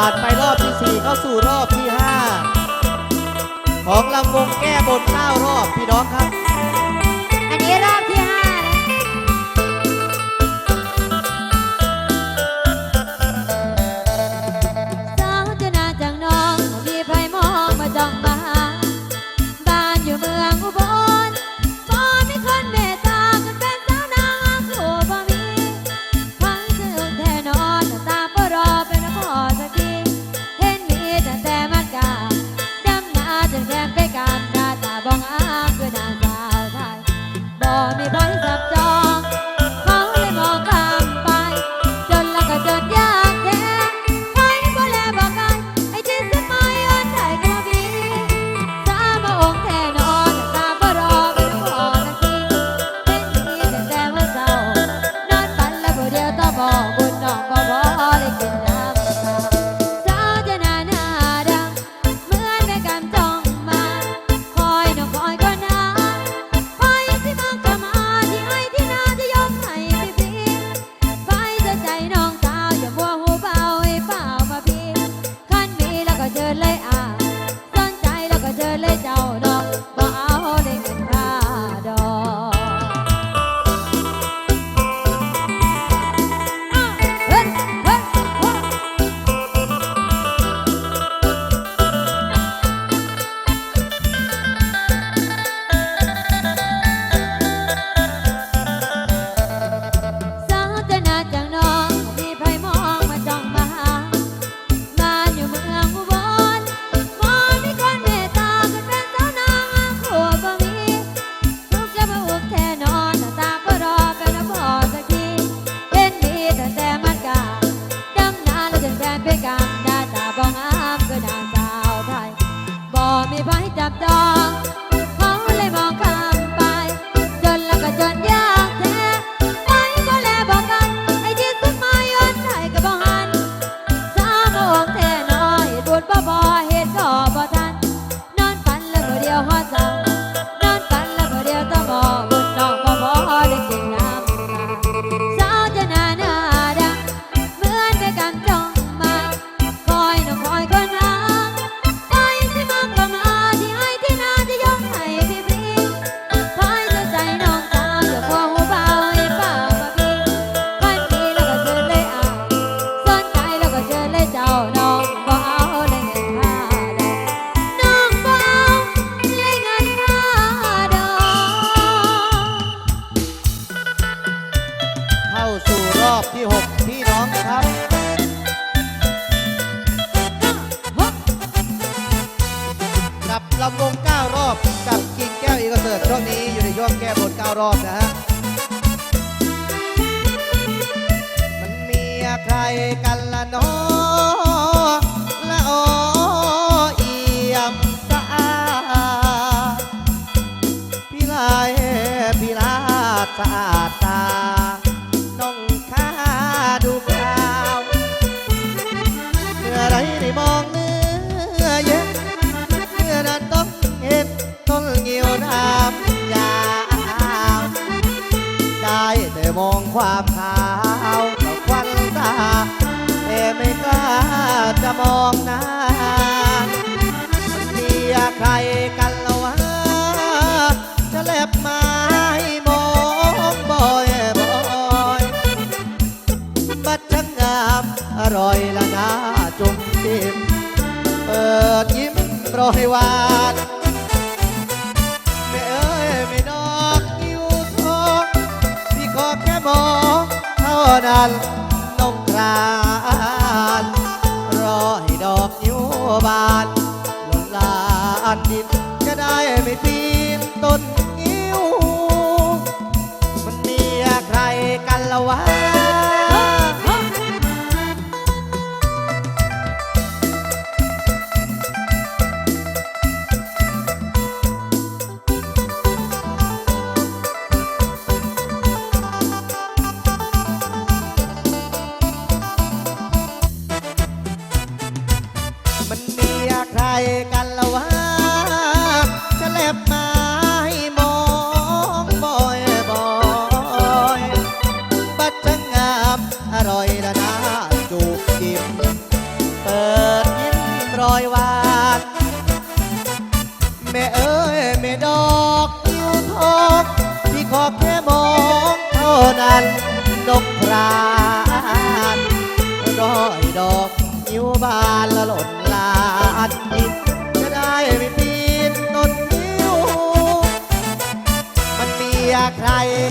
ผ่านไปรอบที่สี่เข้าสู่รอบที่ห้าของลำวงแก้บนเต้ารอบพี่น้องครับ รอบนะมันมีใครกันละน้อละโอเอี่ยมสะาพี่ลายพี่ลาดสะาตา อยหวาดแม่เอ้ยไม่ดอกนิ้วทองที่ขอแค่หมองเท่านั้นนกกรานรอให้ดอกนิ้วบานลงลานดินก็ได้ไม่ตีนต้นนิ้ว มันมีใครกันละวะ ใจกันละว่าจะเล็บมาให้มองบ่อยบ่อยบัดจังงามอร่อยระนาจูบจิ้มเปิดยิ้มรอยหวานแม่เอ้ยแม่ดอกยิ้วทองที่ขอแค่มองเท่านั้นนกพรา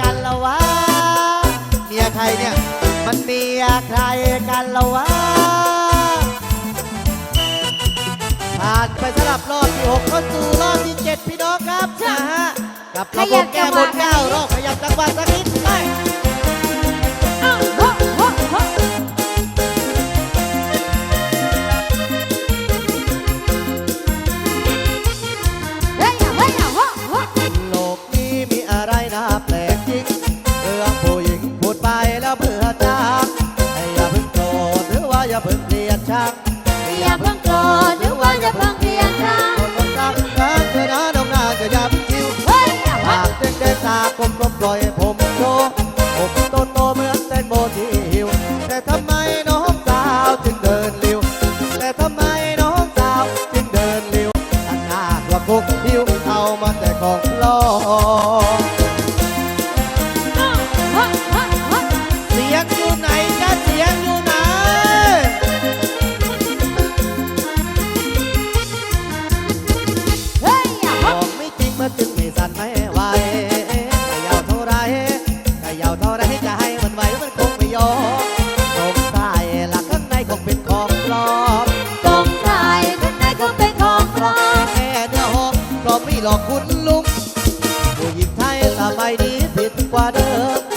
กันละวะเมียใครเนี่ย มันเมียใครกันละวะผ่านไปสลับรอบที่หกเข้าสู่รอบที่เจ็ดพี่น้องครับนะฮะกับระบบแก้บนเก้ารอบ เรียชักอย่าเพิ่งโกรธหรือว่าจะเพิ่งเรียกชักคนคนรักรักเธอนะน้องนาจะยับคิ้วหากเด็กเด็กตาผม กว่าเดิม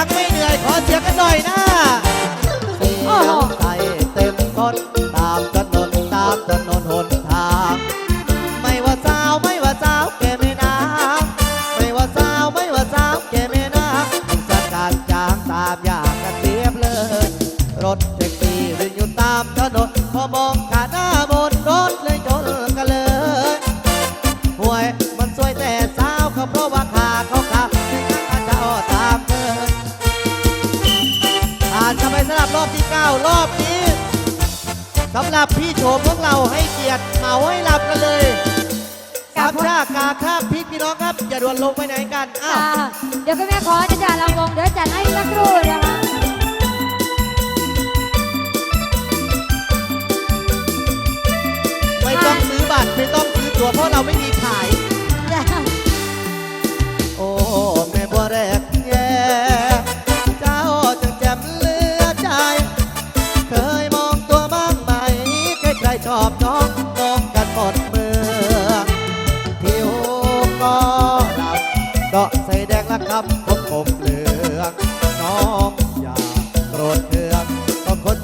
ยังไม่เหนื่อยขอเสียงกันหน่อยนะเสียใจเต็มคนตามถนนตามถนนหน สำหรับพี่โฉมพวกเราให้เกียรติเหมาให้หลับกันเลยสามชากาข้าพริกพี่น้องครับ อย่าด่วนลงไปไหนกันอ้าวเดี๋ยวก็แม่ขอจะจัดลำวงเดี๋ยวจัดให้สักครู่นะคะไม่ต้องซื้อบัตรไม่ต้องซื้อตั๋วเพราะเราไม่มีขาย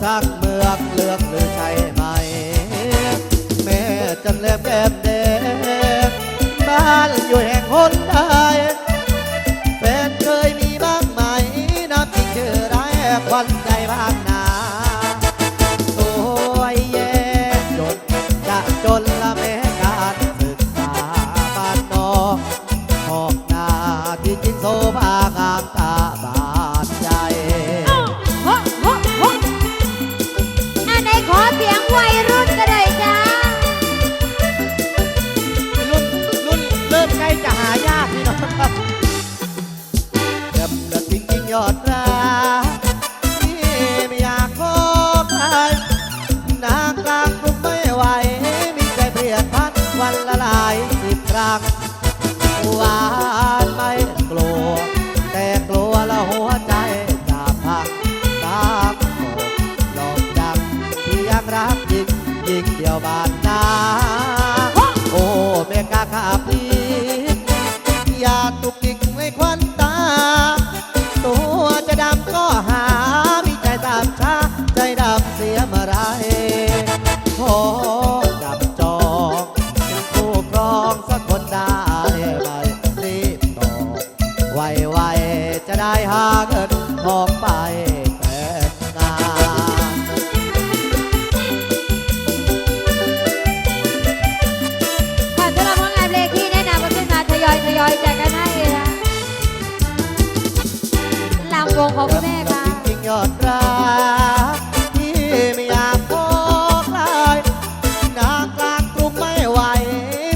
ทางเมืองเลือกหรือใช่ไหม แม่จำเล็บแก้มแดงบ้านอยู่แห่งหนใดแฟนเคยมีบ้างไหมน้ำจริงชื่อไรควันใจบ้างนาสวยแย่จนจะจนละแม้การศึกษาบ้านนอกออกนาที่จริงโซภา วันละหลายสิบครั้งหวานไม่กลัว แต่กลัวละหัวใจจะพังตามโศกหลอกดังที่ยังรักยิ่งยิ่งเดียวบาดนาโอ้เมกาขาพลีอย่าตุกติกไม่ควันตา ตัวจะดำก็หา มีใจสามชาใจดำเสียมื่อไรขอ งของคุณแม่ค่ะจริงๆยอดรักที่ไม่อยากพอใครนางกลางกรุงไม่ไหว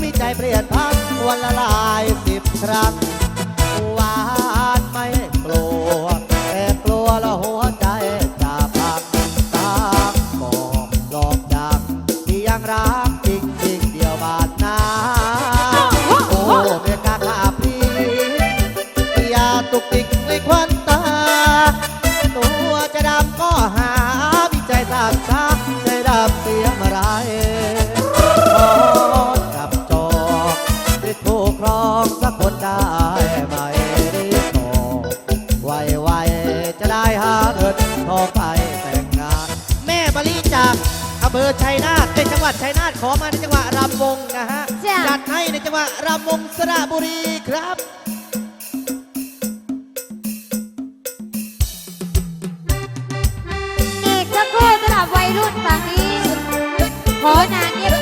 มีใจเปลี่ยนพันวันละหลายสิบครั้งหวานไม่กลัว แต่กลัวละหัวใจจะพังตามบอกหลอกดังที่ยังรักจริงจริงเดียวบาดนาโอ้เมกาขาพลีอย่าตุกติก จังหวะรำวงนะฮะจ,จัดให้ในจังหวะรำวงสระบุรีครับ อีกสักครู่สำหรับวัยรุ่นฝั่งนี้ ขอนานเงียบ